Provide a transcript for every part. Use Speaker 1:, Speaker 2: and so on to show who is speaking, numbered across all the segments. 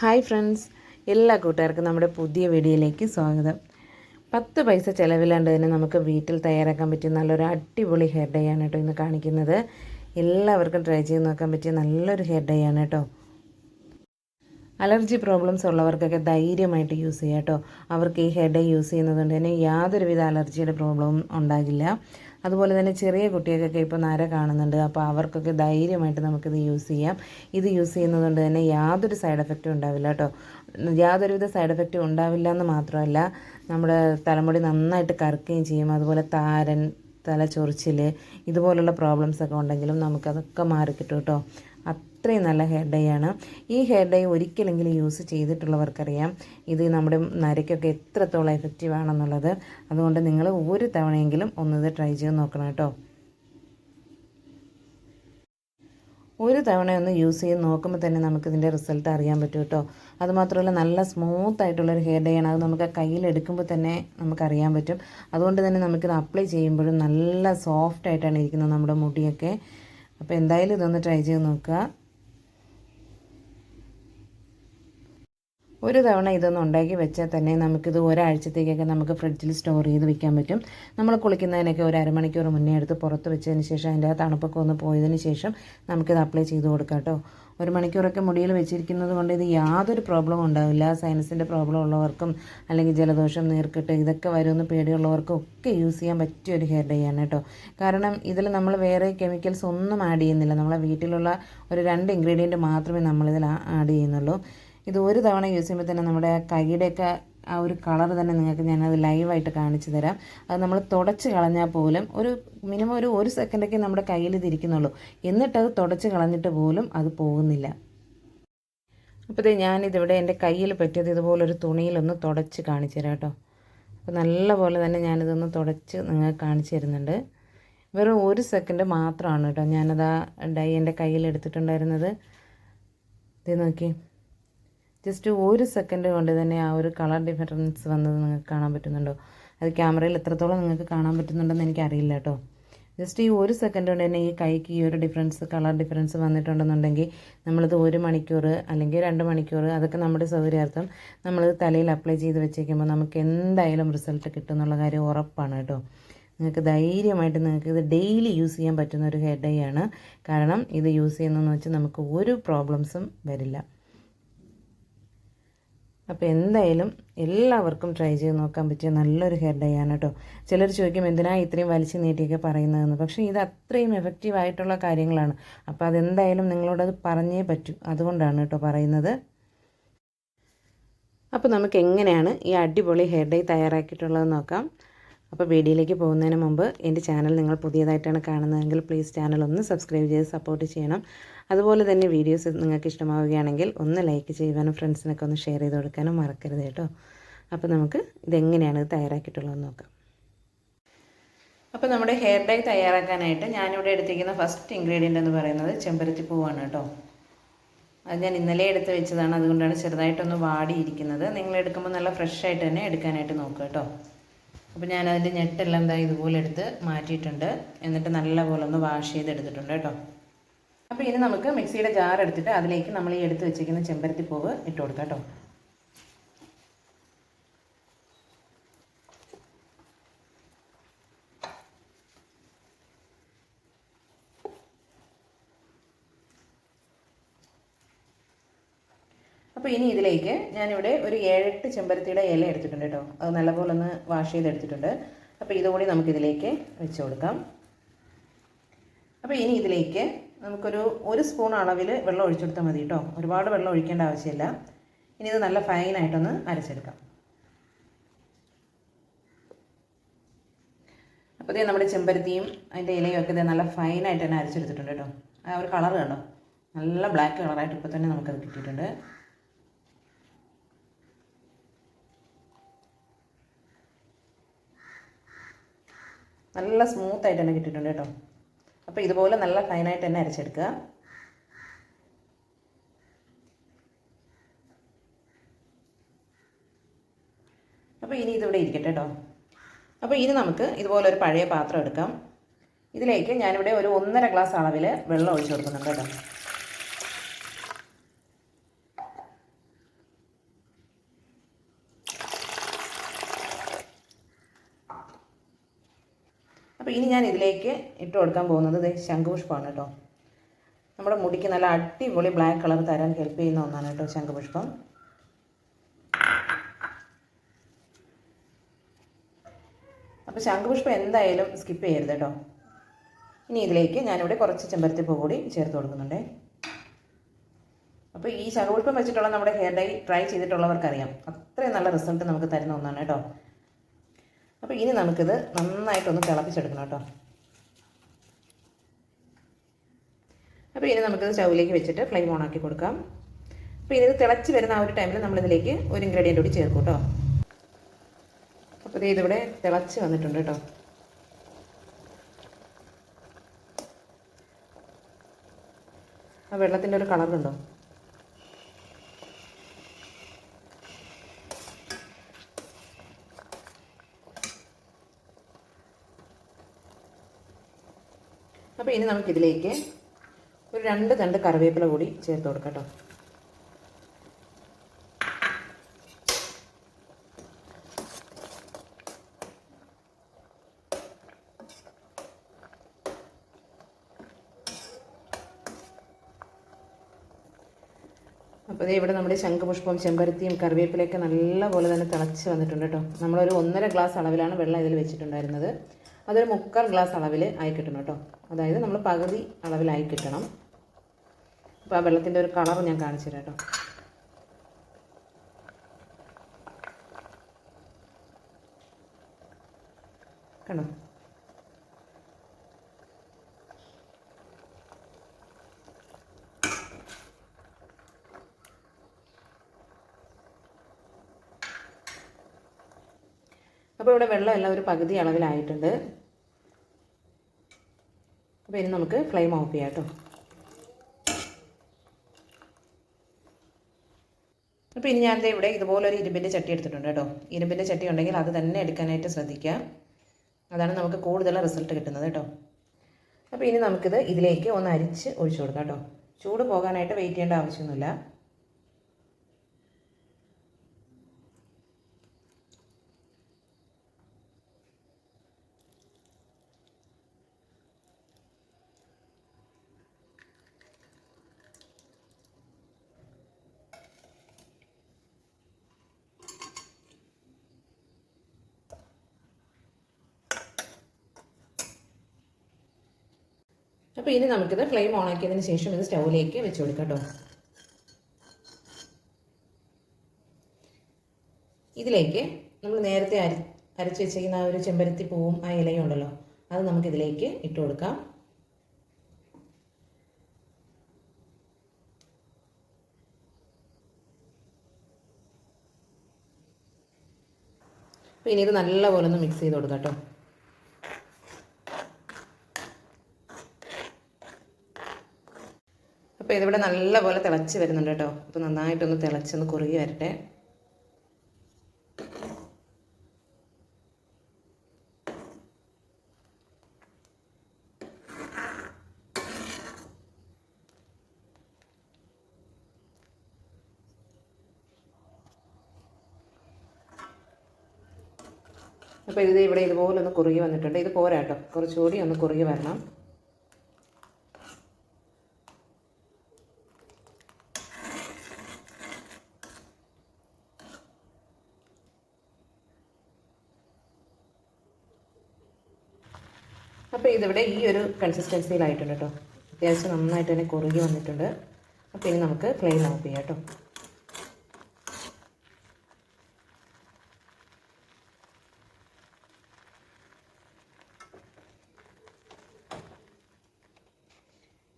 Speaker 1: Hi friends എല്ലാ കൂട്ടുകാർക്കും നമ്മുടെ പുതിയ വീഡിയോയിലേക്ക് സ്വാഗതം. പത്ത് പൈസ ചിലവില്ലാണ്ട് തന്നെ നമുക്ക് വീട്ടിൽ തയ്യാറാക്കാൻ പറ്റിയ നല്ലൊരു അടിപൊളി ഹെയർ ഡേ ആണ് കേട്ടോ ഇന്ന് കാണിക്കുന്നത്. എല്ലാവർക്കും ട്രൈ ചെയ്ത് നോക്കാൻ പറ്റിയ നല്ലൊരു ഹെയർ ഡേ ആണ് കേട്ടോ. അലർജി പ്രോബ്ലംസ് ഉള്ളവർക്കൊക്കെ ധൈര്യമായിട്ട് യൂസ് ചെയ്യാം കേട്ടോ. അവർക്ക് ഈ ഹെയർ ഡേ യൂസ് ചെയ്യുന്നതുകൊണ്ട് തന്നെ യാതൊരുവിധ അലർജിയുടെ പ്രോബ്ലവും ഉണ്ടാകില്ല. അതുപോലെ തന്നെ ചെറിയ കുട്ടികൾക്കൊക്കെ ഇപ്പോൾ നര കാണുന്നുണ്ട്. അപ്പോൾ അവർക്കൊക്കെ ധൈര്യമായിട്ട് നമുക്കിത് യൂസ് ചെയ്യാം. ഇത് യൂസ് ചെയ്യുന്നതുകൊണ്ട് തന്നെ യാതൊരു സൈഡ് എഫക്റ്റും ഉണ്ടാവില്ല കേട്ടോ. യാതൊരുവിധ സൈഡ് എഫക്റ്റും ഉണ്ടാവില്ല എന്ന് മാത്രമല്ല നമ്മുടെ തലമുടി നന്നായിട്ട് കറുക്കുകയും ചെയ്യും. അതുപോലെ താരൻ തല ചൊറിച്ചിൽ ഇതുപോലുള്ള പ്രോബ്ലംസ് ഒക്കെ ഉണ്ടെങ്കിലും നമുക്കതൊക്കെ മാറിക്കിട്ടും കേട്ടോ അത്രയും നല്ല ഹെയർ ഡൈ ആണ്. ഈ ഹെയർ ഡൈ ഒരിക്കലെങ്കിലും യൂസ് ചെയ്തിട്ടുള്ളവർക്കറിയാം ഇത് നമ്മുടെ നരയ്ക്കൊക്കെ എത്രത്തോളം എഫക്റ്റീവ് ആണെന്നുള്ളത്. അതുകൊണ്ട് നിങ്ങൾ ഒരു തവണയെങ്കിലും ഒന്നത് ട്രൈ ചെയ്ത് നോക്കണം കേട്ടോ. ഒരു തവണ ഒന്ന് യൂസ് ചെയ്ത് നോക്കുമ്പോൾ തന്നെ നമുക്കിതിന്റെ റിസൾട്ട് അറിയാൻ പറ്റും കേട്ടോ. അതുമാത്രമല്ല നല്ല സ്മൂത്ത് ആയിട്ടുള്ളൊരു ഹെയർ ഡേ ആണ്. അത് നമുക്ക് കയ്യിൽ എടുക്കുമ്പോൾ തന്നെ നമുക്കറിയാൻ പറ്റും. അതുകൊണ്ട് തന്നെ നമുക്കിത് അപ്ലൈ ചെയ്യുമ്പോഴും നല്ല സോഫ്റ്റ് ആയിട്ടാണ് ഇരിക്കുന്നത് നമ്മുടെ മുടിയൊക്കെ. അപ്പോൾ എന്തായാലും ഇതൊന്ന് ട്രൈ ചെയ്ത് നോക്കുക. ഒരു തവണ ഇതൊന്ന് ഉണ്ടാക്കി വെച്ചാൽ തന്നെ നമുക്കിത് ഒരാഴ്ചത്തേക്കൊക്കെ നമുക്ക് ഫ്രിഡ്ജിൽ സ്റ്റോർ ചെയ്ത് വെക്കാൻ പറ്റും. നമ്മൾ കുളിക്കുന്നതിനൊക്കെ ഒരു അരമണിക്കൂർ മുന്നേ എടുത്ത് പുറത്ത് വെച്ചതിന് ശേഷം അതിന്റെ ആ തണുപ്പൊക്കെ ഒന്ന് പോയതിന് ശേഷം നമുക്കിത് അപ്ലൈ ചെയ്ത് കൊടുക്കാം കേട്ടോ. ഒരു മണിക്കൂറൊക്കെ മുടിയിൽ വെച്ചിരിക്കുന്നത് കൊണ്ട് ഇത് യാതൊരു പ്രോബ്ലം ഉണ്ടാവില്ല. സൈനസിന്റെ പ്രോബ്ലം ഉള്ളവർക്കും അല്ലെങ്കിൽ ജലദോഷം നീർക്കെട്ട് ഇതൊക്കെ വരുമെന്ന് പേടിയുള്ളവർക്കും ഒക്കെ യൂസ് ചെയ്യാൻ പറ്റിയ ഒരു ഹെയർ ഡേ ആണ് കേട്ടോ. കാരണം ഇതിൽ നമ്മൾ വേറെ കെമിക്കൽസ് ഒന്നും ആഡ് ചെയ്യുന്നില്ല. നമ്മളെ വീട്ടിലുള്ള ഒരു രണ്ട് ഇൻഗ്രീഡിയന്റ് മാത്രമേ നമ്മളിതിൽ ആഡ് ചെയ്യുന്നുള്ളൂ. ഇത് ഒരു തവണ യൂസ് ചെയ്യുമ്പോൾ തന്നെ നമ്മുടെ കൈയുടെയൊക്കെ ആ ഒരു കളർ തന്നെ നിങ്ങൾക്ക് ഞാനത് ലൈവായിട്ട് കാണിച്ചു തരാം. അത് നമ്മൾ തുടച്ച് കളഞ്ഞാൽ പോലും ഒരു മിനിമം ഒരു ഒരു സെക്കൻഡൊക്കെ നമ്മുടെ കയ്യിൽ ഇതിരിക്കുന്നുള്ളൂ എന്നിട്ടത് തുടച്ച് കളഞ്ഞിട്ട് പോലും അത് പോകുന്നില്ല. അപ്പോൾ ഞാനിതിവിടെ എന്റെ കയ്യിൽ പറ്റിയത് ഇതുപോലൊരു തുണിയിലൊന്ന് തുടച്ച് കാണിച്ചു തരാം കേട്ടോ. അപ്പോൾ നല്ല പോലെ തന്നെ ഞാനിതൊന്ന് തുടച്ച് നിങ്ങൾക്ക് കാണിച്ചു തരുന്നുണ്ട്. വെറും ഒരു സെക്കൻഡ് മാത്രമാണ് കേട്ടോ ഞാനത് ആ ഡൈ എന്റെ കയ്യിൽ എടുത്തിട്ടുണ്ടായിരുന്നത്. ഇത് നോക്കി ജസ്റ്റ് ഒരു സെക്കൻഡ് കൊണ്ട് തന്നെ ആ ഒരു കളർ ഡിഫറൻസ് വന്നത് നിങ്ങൾക്ക് കാണാൻ പറ്റുന്നുണ്ടോ? അത് ക്യാമറയിൽ എത്രത്തോളം നിങ്ങൾക്ക് കാണാൻ പറ്റുന്നുണ്ടെന്ന് എനിക്കറിയില്ല കേട്ടോ. ജസ്റ്റ് ഈ ഒരു സെക്കൻഡ് കൊണ്ട് തന്നെ ഈ കൈക്ക് ഈ ഒരു ഡിഫറൻസ് കളർ ഡിഫറൻസ് വന്നിട്ടുണ്ടെന്നുണ്ടെങ്കിൽ നമ്മളിത് ഒരു മണിക്കൂർ അല്ലെങ്കിൽ രണ്ട് മണിക്കൂർ അതൊക്കെ നമ്മുടെ സൗകര്യാർത്ഥം നമ്മളിത് തലയിൽ അപ്ലൈ ചെയ്ത് വെച്ചേക്കുമ്പോൾ നമുക്ക് എന്തായാലും റിസൾട്ട് കിട്ടും എന്നുള്ള കാര്യം ഉറപ്പാണ് കേട്ടോ. നിങ്ങൾക്ക് ധൈര്യമായിട്ട് നിങ്ങൾക്ക് ഇത് ഡെയിലി യൂസ് ചെയ്യാൻ പറ്റുന്ന ഒരു ഹെഡ് ഡൈ ആണ്. കാരണം ഇത് യൂസ് ചെയ്യുന്നതെന്ന് വെച്ചാൽ നമുക്ക് ഒരു പ്രോബ്ലംസും വരില്ല. അപ്പോൾ എന്തായാലും എല്ലാവർക്കും ട്രൈ ചെയ്ത് നോക്കാൻ പറ്റിയ നല്ലൊരു ഹെയർ ഡൈ ആണ് കേട്ടോ ചിലർ ചോദിക്കും എന്തിനാ ഇത്രയും വലിച്ചു നീട്ടിയൊക്കെ പറയുന്നതെന്ന്? പക്ഷേ ഇത് അത്രയും എഫക്റ്റീവ് ആയിട്ടുള്ള കാര്യങ്ങളാണ്. അപ്പോൾ അതെന്തായാലും നിങ്ങളോടത് പറഞ്ഞേ പറ്റൂ. അതുകൊണ്ടാണ് കേട്ടോ പറയുന്നത്. അപ്പോൾ നമുക്ക് എങ്ങനെയാണ് ഈ അടിപൊളി ഹെയർ ഡൈ തയ്യാറാക്കിയിട്ടുള്ളത് നോക്കാം. അപ്പോൾ വീഡിയോയിലേക്ക് പോകുന്നതിന് മുമ്പ് എന്റെ ചാനൽ നിങ്ങൾ പുതിയതായിട്ടാണ് കാണുന്നതെങ്കിൽ പ്ലീസ് ചാനൽ ഒന്ന് സബ്സ്ക്രൈബ് ചെയ്ത് സപ്പോർട്ട് ചെയ്യണം. അതുപോലെ തന്നെ വീഡിയോസ് നിങ്ങൾക്ക് ഇഷ്ടമാവുകയാണെങ്കിൽ ഒന്ന് ലൈക്ക് ചെയ്യുവാനും ഫ്രണ്ട്സിനൊക്കെ ഒന്ന് ഷെയർ ചെയ്ത് കൊടുക്കാനും മറക്കരുത് കേട്ടോ. അപ്പോൾ നമുക്ക് ഇതെങ്ങനെയാണ് ഇത് തയ്യാറാക്കിയിട്ടുള്ളതെന്ന് നോക്കാം. അപ്പോൾ നമ്മുടെ ഹെയർ ഡൈ തയ്യാറാക്കാനായിട്ട് ഞാനിവിടെ എടുത്തിരിക്കുന്ന ഫസ്റ്റ് ഇൻഗ്രീഡിയന്റ് എന്ന് പറയുന്നത് ചെമ്പരത്തി പൂവാണ് കേട്ടോ. അത് ഞാൻ ഇന്നലെ എടുത്ത് വെച്ചതാണ്. അതുകൊണ്ടാണ് ചെറുതായിട്ടൊന്ന് വാടിയിരിക്കുന്നത്. നിങ്ങൾ എടുക്കുമ്പോൾ നല്ല ഫ്രഷ് ആയിട്ട് തന്നെ എടുക്കാനായിട്ട് നോക്കുക കേട്ടോ. അപ്പോൾ ഞാൻ അതിന്റെ ഞെട്ടെല്ലാം എന്താ ഇതുപോലെ എടുത്ത് മാറ്റിയിട്ടുണ്ട്. എന്നിട്ട് നല്ലപോലെ ഒന്ന് വാഷ് ചെയ്തെടുത്തിട്ടുണ്ട് കേട്ടോ. അപ്പോൾ ഇനി നമുക്ക് മിക്സിയുടെ ജാർ എടുത്തിട്ട് അതിലേക്ക് നമ്മൾ ഈ എടുത്ത് വെച്ചിരിക്കുന്ന ചെമ്പരത്തി പൂവ് ഇട്ട് കൊടുക്കാം കേട്ടോ. അപ്പോൾ ഇനി ഇതിലേക്ക് ഞാനിവിടെ ഒരു ഏഴെട്ട് ചെമ്പരത്തിയുടെ ഇല എടുത്തിട്ടുണ്ട് കേട്ടോ. അത് നല്ലപോലെ ഒന്ന് വാഷ് ചെയ്തെടുത്തിട്ടുണ്ട്. അപ്പോൾ ഇതുകൂടി നമുക്കിതിലേക്ക് വെച്ച് കൊടുക്കാം. അപ്പോൾ ഇനി ഇതിലേക്ക് നമുക്കൊരു ഒരു സ്പൂൺ അളവിൽ വെള്ളം ഒഴിച്ചെടുത്താൽ മതി കേട്ടോ. ഒരുപാട് വെള്ളം ഒഴിക്കേണ്ട ആവശ്യമില്ല. ഇനി ഇത് നല്ല ഫൈനായിട്ടൊന്ന് അരച്ചെടുക്കാം. അപ്പോൾ ഇതേ നമ്മുടെ ചെമ്പരത്തിയും അതിന്റെ ഇലയും ഒക്കെ ഇതേ നല്ല ഫൈനായിട്ട് തന്നെ അരച്ചെടുത്തിട്ടുണ്ട് കേട്ടോ. ആ ഒരു കളർ കണ്ടോ? നല്ല ബ്ലാക്ക് കളറായിട്ട് ഇപ്പോൾ തന്നെ നമുക്കത് കിട്ടിയിട്ടുണ്ട്. നല്ല സ്മൂത്തായിട്ട് തന്നെ കിട്ടിയിട്ടുണ്ട് കേട്ടോ. അപ്പോൾ ഇതുപോലെ നല്ല ഫൈനായിട്ട് തന്നെ അരച്ചെടുക്കുക. അപ്പോൾ ഇനി ഇതിവിടെ ഇരിക്കട്ടെ കേട്ടോ. അപ്പോൾ ഇനി നമുക്ക് ഇതുപോലെ ഒരു പഴയ പാത്രം എടുക്കാം. ഇതിലേക്ക് ഞാനിവിടെ ഒരു ഒന്നര ഗ്ലാസ് അളവിൽ വെള്ളം ഒഴിച്ചു കൊടുക്കുന്നുണ്ട് കേട്ടോ. അപ്പോൾ ഇനി ഞാൻ ഇതിലേക്ക് ഇട്ട് കൊടുക്കാൻ പോകുന്നത് ശംഖുപുഷ്പമാണ് കേട്ടോ. നമ്മുടെ മുടിക്ക് നല്ല അടിപൊളി ബ്ലാക്ക് കളർ തരാൻ ഹെൽപ്പ് ചെയ്യുന്ന ഒന്നാണ് കേട്ടോ ശംഖുപുഷ്പം. അപ്പോൾ ശംഖുപുഷ്പം എന്തായാലും സ്കിപ്പ് ചെയ്യരുത് കേട്ടോ. ഇനി ഇതിലേക്ക് ഞാനിവിടെ കുറച്ച് ചെമ്പരത്തിപ്പൂ കൂടി ചേർത്ത് കൊടുക്കുന്നുണ്ട്. അപ്പോൾ ഈ ശംഖുപുഷ്പം വെച്ചിട്ടുള്ള നമ്മുടെ ഹെയർ ഡൈ ട്രൈ ചെയ്തിട്ടുള്ളവർക്കറിയാം. അത്രയും നല്ല റിസൾട്ട് നമുക്ക് തരുന്ന ഒന്നാണ് കേട്ടോ. അപ്പോൾ ഇനി നമുക്കിത് നന്നായിട്ടൊന്ന് തിളപ്പിച്ചെടുക്കണം കേട്ടോ. അപ്പോൾ ഇനി നമുക്കിത് സ്റ്റൗവിലേക്ക് വെച്ചിട്ട് ഫ്ലെയിം ഓൺ ആക്കി കൊടുക്കാം. അപ്പോൾ ഇനി ഇത് തിളച്ച് വരുന്ന ആ ഒരു ടൈമിൽ നമ്മളിതിലേക്ക് ഒരു ഇൻഗ്രീഡിയന്റ് കൂടി ചേർക്കും കേട്ടോ. അപ്പോൾ ഇത് ഇതിവിടെ തിളച്ച് വന്നിട്ടുണ്ട് കേട്ടോ. ആ വെള്ളത്തിന്റെ ഒരു കളർ നമുക്കിതിലേക്ക് ഒരു രണ്ട് തണ്ട് കറിവേപ്പില കൂടി ചേർത്ത് കൊടുക്കാം കേട്ടോ. അപ്പോൾ ഇവിടെ നമ്മുടെ ശംഖുപുഷ്പം ചെമ്പരത്തിയും കറിവേപ്പിലയൊക്കെ നല്ലപോലെ തന്നെ തിളച്ച് വന്നിട്ടുണ്ട് കേട്ടോ. നമ്മളൊരു ഒന്നര ഗ്ലാസ് അളവിലാണ് വെള്ളം ഇതിൽ വെച്ചിട്ടുണ്ടായിരുന്നത്. അതൊരു മുക്കാൽ ഗ്ലാസ് അളവിൽ ആയി കിട്ടണം കേട്ടോ. അതായത് നമ്മൾ പകുതി അളവിലായി കിട്ടണം. അപ്പോൾ ആ വെള്ളത്തിന്റെ ഒരു കളർ ഞാൻ കാണിച്ചു തരാം കേട്ടോ. കണ്ടോ? അപ്പോൾ ഇവിടെ വെള്ളം എല്ലാം ഒരു പകുതി അളവിലായിട്ടുണ്ട്. അപ്പോൾ ഇനി നമുക്ക് ഫ്ലെയിം ഓഫ് ചെയ്യാം കേട്ടോ. അപ്പോൾ ഇനി ഞാൻ ഇവിടെ ഇതുപോലൊരു ഇരുമ്പിന്റെ ചട്ടി എടുത്തിട്ടുണ്ട് കേട്ടോ. ഇരുമ്പിന്റെ ചട്ടി ഉണ്ടെങ്കിൽ അത് തന്നെ എടുക്കാനായിട്ട് ശ്രദ്ധിക്കുക. അതാണ് നമുക്ക് കൂടുതൽ റിസൾട്ട് കിട്ടുന്നത് കേട്ടോ. അപ്പോൾ ഇനി നമുക്കിത് ഇതിലേക്ക് ഒന്ന് അരിച്ച് ഒഴിച്ചു കൊടുക്കാം കേട്ടോ. ചൂട് പോകാനായിട്ട് വെയിറ്റ് ചെയ്യേണ്ട ആവശ്യമൊന്നുമില്ല. അപ്പോൾ ഇനി നമുക്കിത് ഫ്ലെയിം ഓൺ ആക്കിയതിന് ശേഷം ഇത് സ്റ്റൗവിലേക്ക് വെച്ച് കൊടുക്കാം ഇതിലേക്ക് നമ്മൾ നേരത്തെ അരി അരച്ച് വെച്ചിരിക്കുന്ന ആ ഒരു ചെമ്പരത്തി പൂവും ആ ഇലയും ഉണ്ടല്ലോ അത് നമുക്കിതിലേക്ക് ഇട്ട് കൊടുക്കാം. അപ്പോൾ ഇനി ഇത് നല്ലപോലെ ഒന്ന് മിക്സ് ചെയ്ത് കൊടുക്കാം കേട്ടോ. അപ്പോൾ ഇതിവിടെ നല്ലപോലെ തിളച്ച് വരുന്നുണ്ട് കേട്ടോ. അപ്പോൾ നന്നായിട്ടൊന്ന് തിളച്ചൊന്ന് കുറുകി വരട്ടെ. അപ്പോൾ ഇത് ഇവിടെ ഇതുപോലെ ഒന്ന് കുറുകി വന്നിട്ടുണ്ട്. ഇത് പോരാ കേട്ടോ കുറച്ചുകൂടി ഒന്ന് കുറുകി വരണം. അപ്പോൾ ഇതിവിടെ ഈ ഒരു കൺസിസ്റ്റൻസിയിലായിട്ടുണ്ട് കേട്ടോ അത്യാവശ്യം നന്നായിട്ട് തന്നെ കുറുകി വന്നിട്ടുണ്ട്. അപ്പോൾ ഇനി നമുക്ക് ക്ലെയിൻ ഓഫ് ചെയ്യാം കേട്ടോ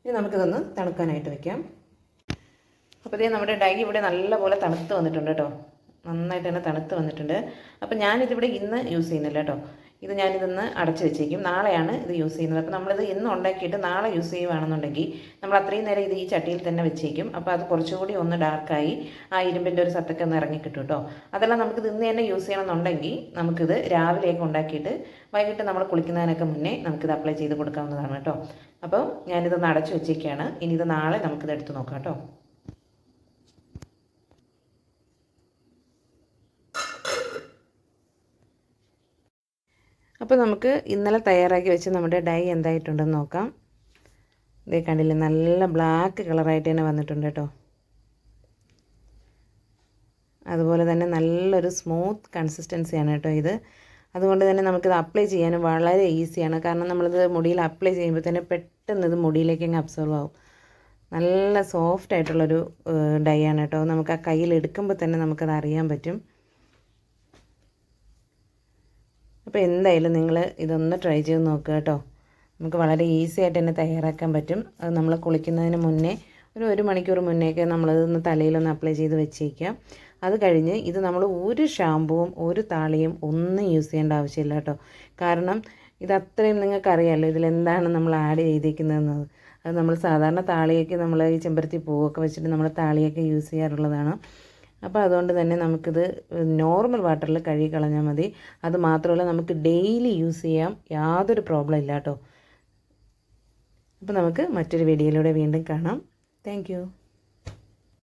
Speaker 1: ഇനി നമുക്കിതൊന്ന് തണുക്കാനായിട്ട് വെക്കാം. അപ്പോൾ ഇതേ നമ്മുടെ ഡൈ ഇവിടെ നല്ലപോലെ തണുത്ത് വന്നിട്ടുണ്ട് കേട്ടോ നന്നായിട്ട് തന്നെ തണുത്ത് വന്നിട്ടുണ്ട്. അപ്പോൾ ഞാനിതിവിടെ ഇന്ന് യൂസ് ചെയ്യുന്നില്ല കേട്ടോ ഇത് ഞാനിതൊന്ന് അടച്ച് വെച്ചേക്കും. നാളെയാണ് ഇത് യൂസ് ചെയ്യുന്നത്. അപ്പോൾ നമ്മളിത് ഇന്ന് ഉണ്ടാക്കിയിട്ട് നാളെ യൂസ് ചെയ്യുകയാണെന്നുണ്ടെങ്കിൽ നമ്മൾ അത്രയും നേരം ഇത് ഈ ചട്ടിയിൽ തന്നെ വെച്ചേക്കും. അപ്പോൾ അത് കുറച്ചുകൂടി ഒന്ന് ഡാർക്കായി ആ ഇരുമ്പിന്റെ ഒരു സത്തൊക്കെ ഒന്ന് ഇറങ്ങി കേട്ടോ അതെല്ലാം നമുക്കിത് ഇന്ന് തന്നെ യൂസ് ചെയ്യണമെന്നുണ്ടെങ്കിൽ നമുക്കിത് രാവിലെയൊക്കെ ഉണ്ടാക്കിയിട്ട് വൈകിട്ട് നമ്മൾ കുളിക്കുന്നതിനൊക്കെ മുന്നേ നമുക്കിത് അപ്ലൈ ചെയ്ത് കൊടുക്കാവുന്നതാണ് കേട്ടോ അപ്പോൾ ഞാനിതൊന്ന് അടച്ചു വെച്ചേക്കാണ്. ഇനി ഇത് നാളെ നമുക്കിത് എടുത്ത് നോക്കാം കേട്ടോ അപ്പോൾ നമുക്ക് ഇന്നലെ തയ്യാറാക്കി വെച്ച് നമ്മുടെ ഡൈ എന്തായിട്ടുണ്ടെന്ന് നോക്കാം. ഇതേ കണ്ടില്ലേ നല്ല ബ്ലാക്ക് കളറായിട്ട് തന്നെ വന്നിട്ടുണ്ട് കേട്ടോ. അതുപോലെ തന്നെ നല്ലൊരു സ്മൂത്ത് കൺസിസ്റ്റൻസിയാണ് കേട്ടോ ഇത്. അതുകൊണ്ട് തന്നെ നമുക്കിത് അപ്ലൈ ചെയ്യാനും വളരെ ഈസിയാണ് കാരണം നമ്മളിത് മുടിയിൽ അപ്ലൈ ചെയ്യുമ്പോൾ തന്നെ പെട്ടെന്ന് ഇത് മുടിയിലേക്ക് അങ്ങ് അബ്സോർവ് ആവും. നല്ല സോഫ്റ്റ് ആയിട്ടുള്ളൊരു ഡൈ ആണ് കേട്ടോ. നമുക്ക് ആ കയ്യിൽ എടുക്കുമ്പോൾ തന്നെ നമുക്കത് അറിയാൻ പറ്റും. അപ്പോൾ എന്തായാലും നിങ്ങൾ ഇതൊന്ന് ട്രൈ ചെയ്ത് നോക്കുക കേട്ടോ. നമുക്ക് വളരെ ഈസി ആയിട്ട് തന്നെ തയ്യാറാക്കാൻ പറ്റും. അത് നമ്മൾ കുളിക്കുന്നതിന് മുന്നേ ഒരു ഒരു മണിക്കൂർ മുന്നേയൊക്കെ നമ്മളിതൊന്ന് തലയിലൊന്ന് അപ്ലൈ ചെയ്ത് വെച്ചേക്കാം. അത് കഴിഞ്ഞ് ഇത് നമ്മൾ ഒരു ഷാമ്പുവും ഒരു താളിയും ഒന്നും യൂസ് ചെയ്യേണ്ട ആവശ്യമില്ല കേട്ടോ. കാരണം ഇത് അത്രയും നിങ്ങൾക്കറിയാമല്ലോ ഇതിലെന്താണ് നമ്മൾ ആഡ് ചെയ്തിരിക്കുന്നത് അത് നമ്മൾ സാധാരണ താളിയൊക്കെ നമ്മൾ ഈ ചെമ്പരത്തി പൂവൊക്കെ വെച്ചിട്ട് നമ്മൾ താളിയൊക്കെ യൂസ് ചെയ്യാറുള്ളതാണ്. അപ്പോൾ അതുകൊണ്ട് തന്നെ നമുക്കിത് നോർമൽ വാട്ടറിൽ കഴുകി കളഞ്ഞാൽ മതി. അത് മാത്രമല്ല നമുക്ക് ഡെയിലി യൂസ് ചെയ്യാം. യാതൊരു പ്രോബ്ലം ഇല്ല കേട്ടോ അപ്പോൾ നമുക്ക് മറ്റൊരു വീഡിയോയിലൂടെ വീണ്ടും കാണാം. താങ്ക്